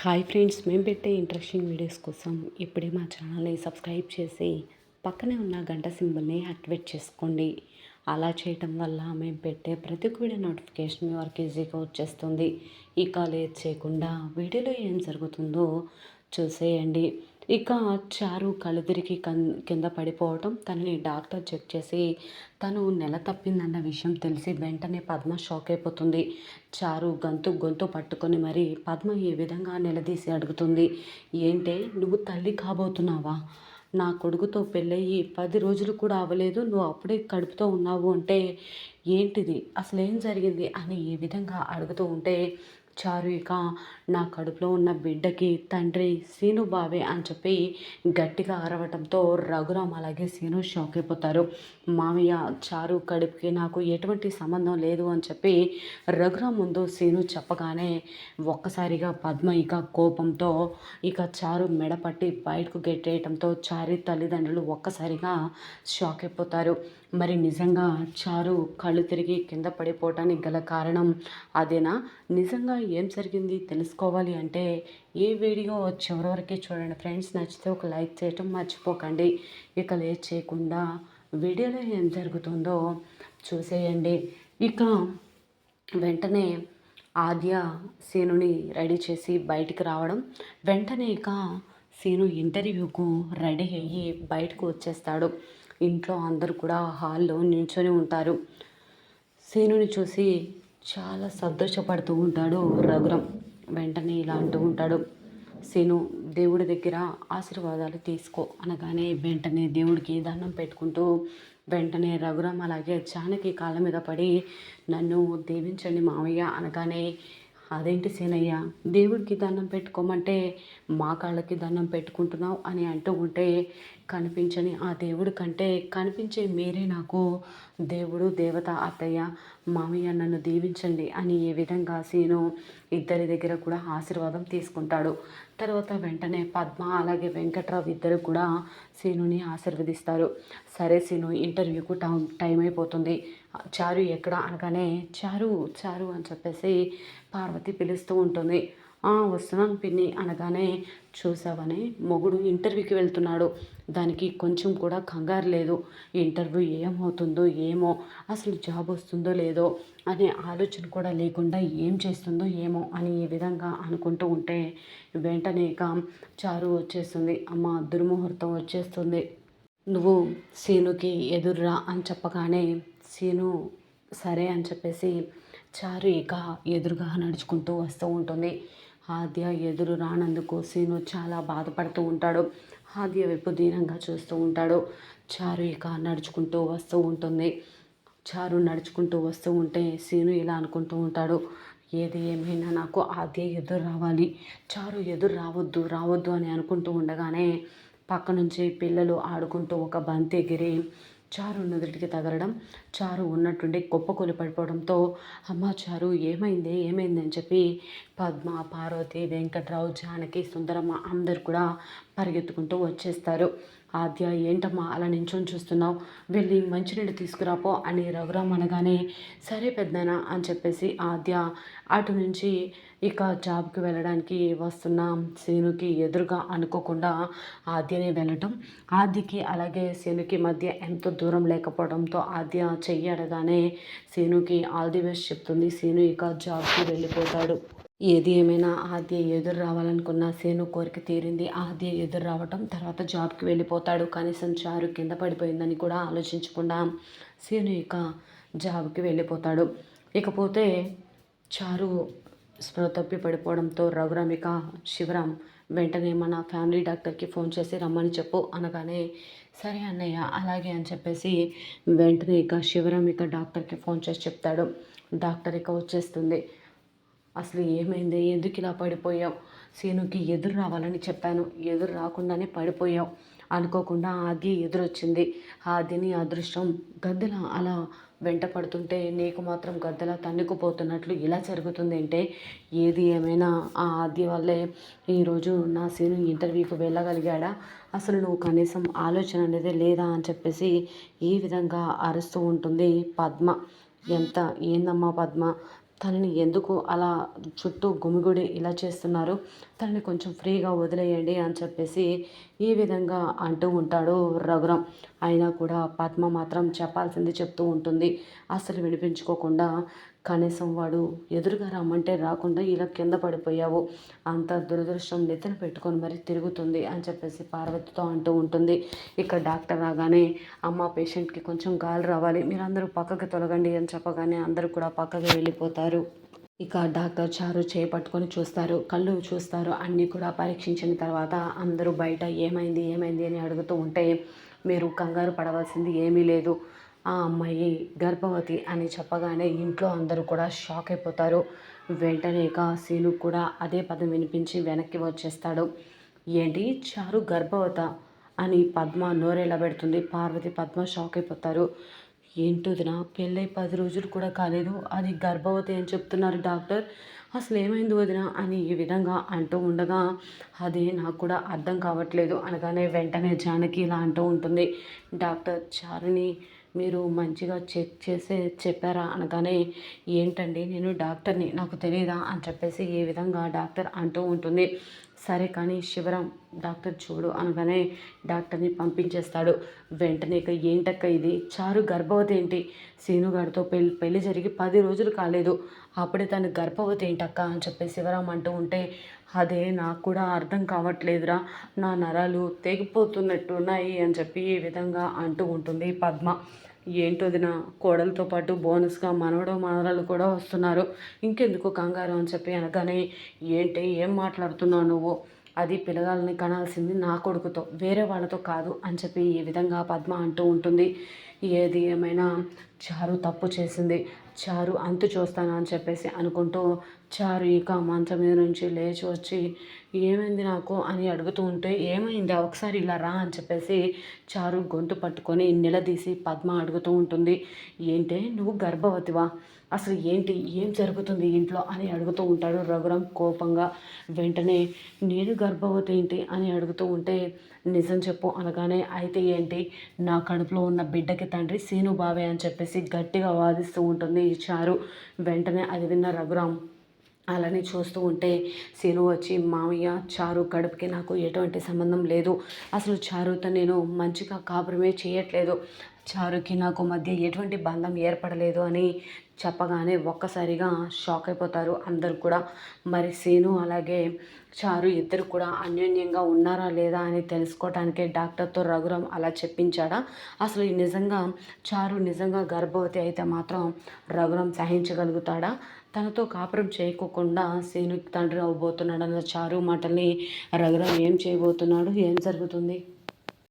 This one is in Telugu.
హాయ్ ఫ్రెండ్స్ మేము పెట్టే ఇంట్రెస్టింగ్ వీడియోస్ కోసం ఇప్పుడే మా ఛానల్ని సబ్స్క్రైబ్ చేసి పక్కనే ఉన్న గంట సింబల్ని యాక్టివేట్ చేసుకోండి. అలా చేయటం వల్ల మేము పెట్టే ప్రతి ఒక్క వీడియో నోటిఫికేషన్ మీ వరకు ఈజీగా వచ్చేస్తుంది. ఇక లేట్ చేయకుండా వీడియోలో ఏం జరుగుతుందో చూసేయండి. ఇక చారు కళ్ళు తిరిగి కన్ కింద పడిపోవటం తనని డాక్టర్ చెక్ చేసి తను నెల తప్పిందన్న విషయం తెలిసి వెంటనే పద్మ షాక్ అయిపోతుంది. చారు గంతు గొంతు పట్టుకొని మరి పద్మ ఏ విధంగా నిలదీసి అడుగుతుంది? ఏంటే నువ్వు తల్లి కాబోతున్నావా? నా కొడుకుతో పెళ్ళయ్యి పది రోజులు కూడా అవ్వలేదు నువ్వు అప్పుడే కడుపుతో ఉన్నావు అంటే ఏంటిది? అసలు ఏం జరిగింది? అని ఏ విధంగా అడుగుతూ ఉంటే చారు ఇక నా కడుపులో ఉన్న బిడ్డకి తండ్రి సీను బావే అని చెప్పి గట్టిగా అరవటంతో రఘురామ్ అలాగే సీను షాక్ అయిపోతారు. మామయ్య చారు కడుపుకి నాకు ఎటువంటి సంబంధం లేదు అని చెప్పి రఘురామ్ ముందు సీను చెప్పగానే ఒక్కసారిగా పద్మ ఇక కోపంతో ఇక చారు మెడపట్టి బయటకు గెట్టేయటంతో చారి తల్లిదండ్రులు ఒక్కసారిగా షాక్ అయిపోతారు. మరి నిజంగా చారు కళ్ళు తిరిగి కింద పడిపోవటానికి గల కారణం అదేనా? నిజంగా ఏం జరిగింది తెలుసుకోవాలి అంటే ఈ వీడియో చివరి వరకే చూడండి ఫ్రెండ్స్. నచ్చితే ఒక లైక్ చేయటం మర్చిపోకండి. ఇక లేట్ చేయకుండా వీడియోలో ఏం జరుగుతుందో చూసేయండి. ఇక వెంటనే ఆద్య సీనుని రెడీ చేసి బయటికి రావడం. వెంటనే ఇక సీను ఇంటర్వ్యూకు రెడీ అయ్యి బయటకు వచ్చేస్తాడు. ఇంట్లో అందరూ కూడా హాల్లో నిల్చొని ఉంటారు. సీనుని చూసి చాలా సంతోషపడుతూ ఉంటాడు రఘురం. వెంటనే ఇలా అంటూ ఉంటాడు సీను దేవుడి దగ్గర ఆశీర్వాదాలు తీసుకో అనగానే వెంటనే దేవుడికి దండం పెట్టుకుంటూ వెంటనే రఘురామ్ అలాగే జానకి కాళ్ళ మీద పడి నన్ను దీవించండి మామయ్య అనగానే అదేంటి సేనయ్య? దేవుడికి దండం పెట్టుకోమంటే మా కాళ్ళకి దండం పెట్టుకుంటున్నావు అని అంటూ ఉంటే కనిపించని ఆ దేవుడి కంటే కనిపించే మీరే నాకు దేవుడు దేవత అత్తయ్య మామయ్య నన్ను దీవించండి అని ఏ విధంగా సీను ఇద్దరి దగ్గర కూడా ఆశీర్వాదం తీసుకుంటాడు. తర్వాత వెంటనే పద్మ అలాగే వెంకట్రావు ఇద్దరు కూడా సీనుని ఆశీర్వదిస్తారు. సరే సీను ఇంటర్వ్యూకు టైం టైం అయిపోతుంది. చారు ఎక్కడ అనగానే చారు చారు అని చెప్పేసి పార్వతి పిలుస్తూ ఉంటుంది. వస్తున్నాను పిన్ని అనగానే చూసావని మొగుడు ఇంటర్వ్యూకి వెళ్తున్నాడు. దానికి కొంచెం కూడా కంగారు లేదు. ఇంటర్వ్యూ ఏమవుతుందో ఏమో అసలు జాబ్ వస్తుందో లేదో అనే ఆలోచన కూడా లేకుండా ఏం చేస్తుందో ఏమో అని ఈ విధంగా అనుకుంటూ ఉంటే వెంటనే చారు వచ్చేస్తుంది. అమ్మ దుర్ముహూర్తం వచ్చేస్తుంది. నువ్వు సీనుకి ఎదుర్రా అని చెప్పగానే సీను సరే అని చెప్పేసి చారు ఇక ఎదురుగా నడుచుకుంటూ వస్తూ ఉంటుంది. ఆద్య ఎదురు రానందుకు సీను చాలా బాధపడుతూ ఉంటాడు. ఆద్య వైపు దీనంగా చూస్తూ ఉంటాడు. చారు ఇక నడుచుకుంటూ వస్తూ ఉంటుంది. చారు నడుచుకుంటూ వస్తూ ఉంటే సీను ఇలా అనుకుంటూ ఉంటాడు. ఏది ఏమైనా నాకు ఆద్య ఎదురు రావాలి. చారు ఎదురు రావద్దు రావద్దు అని అనుకుంటూ ఉండగానే పక్క నుంచి పిల్లలు ఆడుకుంటూ ఒక బంతి ఎగిరి చారు నుదుటికి తగలడం చారు ఉన్నట్టుండి కుప్పకూలి పడిపోవడంతో అమ్మ చారు ఏమైంది? ఏమైంది? అని చెప్పి పద్మ పార్వతి వెంకట్రావు జానకి సుందరమ్మ అందరు కూడా పరిగెత్తుకుంటూ వచ్చేస్తారు. ఆద్య ఏంటమ్మా అలా నించొని చూస్తున్నావు? వెళ్ళి మంచినీళ్ళు తీసుకురాపో అని రఘురామ్ అనగానే సరే పెద్దనా అని చెప్పేసి ఆద్య అటు నుంచి ఇక జాబ్కి వెళ్ళడానికి వస్తున్న శీనుకి ఎదురుగా అనుకోకుండా ఆద్యనే వెళ్ళటం. ఆద్యకి అలాగే శీనుకి మధ్య ఎంతో దూరం లేకపోవడంతో ఆద్య చెయ్యడగానే అడగానే ఆల్ ది బెస్ట్ చెప్తుంది. శీను ఇక జాబ్కి వెళ్ళిపోతాడు. ఏది ఏమైనా ఆద్య ఎదురు రావాలనుకున్న సేను కోరిక తీరింది. ఆద్య ఎదురు రావటం తర్వాత జాబ్కి వెళ్ళిపోతాడు. కనీసం చారు కింద పడిపోయిందని కూడా ఆలోచించకుండా సేను ఇక జాబ్కి వెళ్ళిపోతాడు. ఇకపోతే చారు స్పృహ తప్పి పడిపోవడంతో రఘురామ్ ఇక శివరాం వెంటనే మన ఫ్యామిలీ డాక్టర్కి ఫోన్ చేసి రమ్మని చెప్పు అనగానే సరే అన్నయ్య అలాగే అని చెప్పేసి వెంటనే ఇక శివరాం ఇక డాక్టర్కి ఫోన్ చేసి చెప్తాడు. డాక్టర్ ఇక వచ్చేస్తుంది. అసలు ఏమైంది? ఎందుకు ఇలా పడిపోయావు? సీనుకి ఎదురు రావాలని చెప్పాను. ఎదురు రాకుండానే పడిపోయావు. అనుకోకుండా ఆది ఎదురొచ్చింది. ఆదిని అదృష్టం గద్దెల అలా వెంట పడుతుంటే నీకు మాత్రం గద్దెల తన్నుకుపోతున్నట్లు ఇలా జరుగుతుంది అంటే ఏది ఏమైనా ఆ ఆది వల్లే. ఈరోజు నా సీను ఇంటర్వ్యూకి వెళ్ళగలిగాడా? అసలు నువ్వు కనీసం ఆలోచన అనేది లేదా అని చెప్పేసి ఈ విధంగా అరుస్తూ ఉంటుంది పద్మ. ఎంత? ఏందమ్మా పద్మ? తనని ఎందుకు అలా చుట్టూ గుమిగుడి ఇలా చేస్తున్నారు? తనని కొంచెం ఫ్రీగా వదిలేయండి అని చెప్పేసి ఈ విధంగా అంటూ ఉంటాడు రఘురామ్. అయినా కూడా పద్మ మాత్రం చెప్పాల్సింది చెప్తూ ఉంటుంది. అసలు వినిపించుకోకుండా కనీసం వాడు ఎదురుగా రమ్మంటే రాకుండా ఇలా కింద పడిపోయావు. అంత దురదృష్టం నెత్తిన పెట్టుకొని మరి తిరుగుతుంది అని చెప్పేసి పార్వతితో అంటూ ఉంటుంది. ఇక్కడ డాక్టర్ రాగానే అమ్మ పేషెంట్కి కొంచెం గాలి రావాలి. మీరందరూ పక్కకి తొలగండి అని చెప్పగానే అందరూ కూడా పక్కకి వెళ్ళిపోతారు. ఇక డాక్టర్ చారు చేపట్టుకొని చూస్తారు. కళ్ళు చూస్తారు. అన్నీ కూడా పరీక్షించిన తర్వాత అందరూ బయట ఏమైంది? ఏమైంది? అని అడుగుతూ ఉంటే మీరు కంగారు పడవలసింది ఏమీ లేదు. ఆ అమ్మాయి గర్భవతి అని చెప్పగానే ఇంట్లో అందరూ కూడా షాక్ అయిపోతారు. వెంటనే ఇక సీను కూడా అదే పదం వినిపించి వెనక్కి వచ్చేస్తాడు. ఏంటి? చారు గర్భవత అని పద్మ నోరేలా పెడుతుంది. పార్వతి పద్మ షాక్ అయిపోతారు. ఏంటోదినా పెళ్ళై పది రోజులు కూడా కాలేదు. అది గర్భవతి అని చెప్తున్నారు డాక్టర్. అసలు ఏమైంది వదిన? అని ఈ విధంగా అంటూ ఉండగా అది నాకు కూడా అర్థం కావట్లేదు అనగానే వెంటనే జానకి ఇలా అంటూ ఉంటుంది. డాక్టర్ చారుని మీరు మంచిగా చెక్ చేసే చెప్పారా అనగానే ఏంటండి? నేను డాక్టర్ని. నాకు తెలియదా అని చెప్పేసి ఏ విధంగా డాక్టర్ అంటూ ఉంటుంది. సరే కానీ శివరాం డాక్టర్ చూడు అనగానే డాక్టర్ని పంపించేస్తాడు. వెంటనే ఇక ఏంటక్క ఇది? చారు గర్భవతి ఏంటి? సీనుగాడితో పెళ్ళి పెళ్ళి జరిగి పది రోజులు కాలేదు. అప్పుడే తను గర్భవతి ఏంటక్క? అని చెప్పి శివరాం అంటూ ఉంటే అదే నాకు కూడా అర్థం కావట్లేదురా. నా నరాలు తెగిపోతున్నట్టున్నాయి అని చెప్పి ఈ విధంగా అంటూ ఉంటుంది పద్మ. ఏంటోదిన? కోడలతో పాటు బోనస్గా మనవడు మనవరాలు కూడా వస్తున్నారు. ఇంకెందుకు కంగారు అని చెప్పి అనగానే ఏంటి? ఏం మాట్లాడుతున్నావు నువ్వు? అది పిల్లగాలని కనాల్సింది నా కొడుకుతో వేరే వాళ్ళతో కాదు అని చెప్పి ఈ విధంగా పద్మ అంటూ ఉంటుంది. ఏది ఏమైనా చారు తప్పు చేసింది. చారు అంతు చూస్తాను అని చెప్పేసి అనుకుంటూ చారు ఇక మంచం మీద నుంచి లేచి వచ్చి ఏమైంది నాకు? అని అడుగుతూ ఉంటే ఏమైంది? ఒకసారి ఇలా రా అని చెప్పేసి చారు గొంతు పట్టుకొని నిలదీసి పద్మ అడుగుతూ ఉంటుంది. ఏంటి? నువ్వు గర్భవతివా? అసలు ఏంటి? ఏం జరుగుతుంది ఇంట్లో? అని అడుగుతూ ఉంటాడు రఘురాం కోపంగా. వెంటనే నేను గర్భవతి ఏంటి? అని అడుగుతూ ఉంటే నిజం చెప్పు అనగానే అయితే ఏంటి? నా కడుపులో ఉన్న బిడ్డకి తండ్రి సీను బావే అని చెప్పేసి గట్టిగా వాదిస్తూ ఉంటుంది చారు. వెంటనే అది విన్న రఘురాం అలానే చూస్తూ ఉంటే సీను వచ్చి మామయ్య చారు కడుపుకి నాకు ఎటువంటి సంబంధం లేదు. అసలు చారుతో నేను మంచిగా కాపురమే చేయట్లేదు. చారుకి నాకు మధ్య ఎటువంటి బంధం ఏర్పడలేదు అని చెప్పగానే ఒక్కసారిగా షాక్ అయిపోతారు అందరు కూడా. మరి సీను అలాగే చారు ఇద్దరు కూడా అన్యోన్యంగా ఉన్నారా లేదా అని తెలుసుకోవటానికే డాక్టర్తో రఘురామ్ అలా చెప్పించాడా? అసలు నిజంగా చారు నిజంగా గర్భవతి అయితే మాత్రం రఘురామ్ సహించగలుగుతాడా? తనతో కాపురం చేయకోకుండా సీను తండ్రి అవ్వబోతున్నాడన్న చారు మాటల్ని రఘురామ్ ఏం చేయబోతున్నాడు? ఏం జరుగుతుంది?